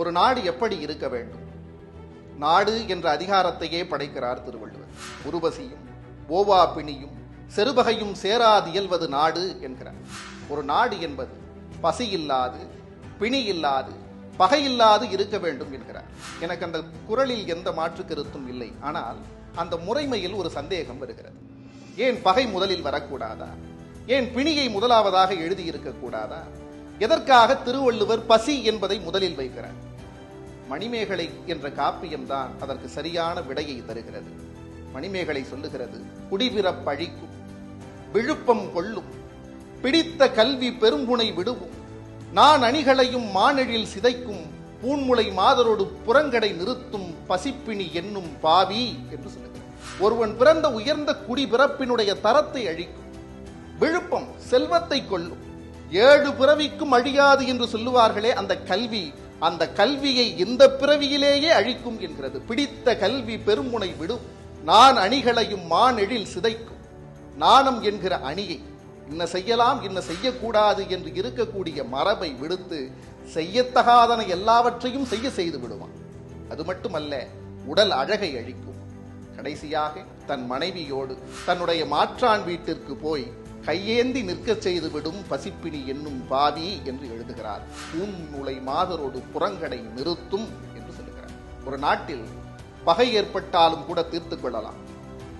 ஒரு நாடு எப்படி இருக்க வேண்டும்? நாடு என்ற அதிகாரத்தையே படைக்கிறார் திருவள்ளுவர். உருவசியும் ஓவா பிணியும் செருபகையும் சேராது இயல்வது நாடு என்கிறார். ஒரு நாடு என்பது பசி இல்லாது பிணி இல்லாது பகை இல்லாது இருக்க வேண்டும் என்கிறார். எனக்கு அந்த குரலில் எந்த மாற்று கருத்தும் இல்லை. ஆனால் அந்த முறைமையில் ஒரு சந்தேகம் வருகிறது. ஏன் பகை முதலில் வரக்கூடாதா? ஏன் பிணியை முதலாவதாக எழுதியிருக்க கூடாதா எதற்காக திருவள்ளுவர் பசி என்பதை முதலில் வைக்கிறார்? மணிமேகலை என்ற காப்பியம்தான் அதற்கு சரியான விடையை தருகிறது. மணிமேகலை சொல்லுகிறது குடிபிறப்பழிக்கும் விழுப்பம் கொள்ளும் பிடித்த கல்வி பெரும்புனை விடுவும் நான் அணிகளையும் மானெழில் சிதைக்கும் பூன்முளை மாதரோடு புறங்கடை நிறுத்தும் பசிப்பிணி என்னும் பாவி என்று சொல்லுகிறார் ஒருவன் பிறந்த உயர்ந்த குடிபிறப்பினுடைய தரத்தை அழிக்கும் விழுப்பம் செல்வத்தை கொள்ளும் ஏழு பிறவிக்கும் அழியாது என்று சொல்லுவார்களே அந்த கல்வி அந்த கல்வியை இந்த பிறவியிலேயே அழிக்கும் என்கிறது. பிடித்த கல்வி பெருமுனை விடும். நான் அணிகளையும் மானெழில் சிதைக்கும். நாணம் என்கிற அணியை இன்ன செய்யலாம் இன்ன செய்யக்கூடாது என்று இருக்கக்கூடிய மரபை விடுத்து செய்யத்தகாதன எல்லாவற்றையும் செய்ய செய்து விடுவான். அது மட்டுமல்ல உடல் அழகை அழிக்கும். கடைசியாக தன் மனைவியோடு தன்னுடைய மாற்றான் வீட்டிற்கு போய் கையேந்தி நிற்கச் செய்துவிடும் பசிப்பினி என்னும் பாவி என்று எழுதுகிறார். பூன்முளை மாதரோடு புறங்கடை நிறுத்தும் என்று சொல்லுகிறார். ஒரு நாட்டில் பகை ஏற்பட்டாலும் கூட தீர்த்துக் கொள்ளலாம்.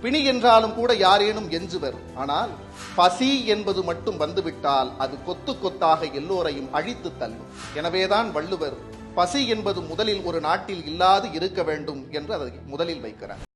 பிணி என்றாலும் கூட யாரேனும் எஞ்சுவர். ஆனால் பசி என்பது மட்டும் வந்துவிட்டால் அது கொத்து கொத்தாக எல்லோரையும் அழித்து தள்ளும். எனவேதான் வள்ளுவர் பசி என்பது முதலில் ஒரு நாட்டில் இல்லாது இருக்க வேண்டும் என்று அதை முதலில் வைக்கிறார்.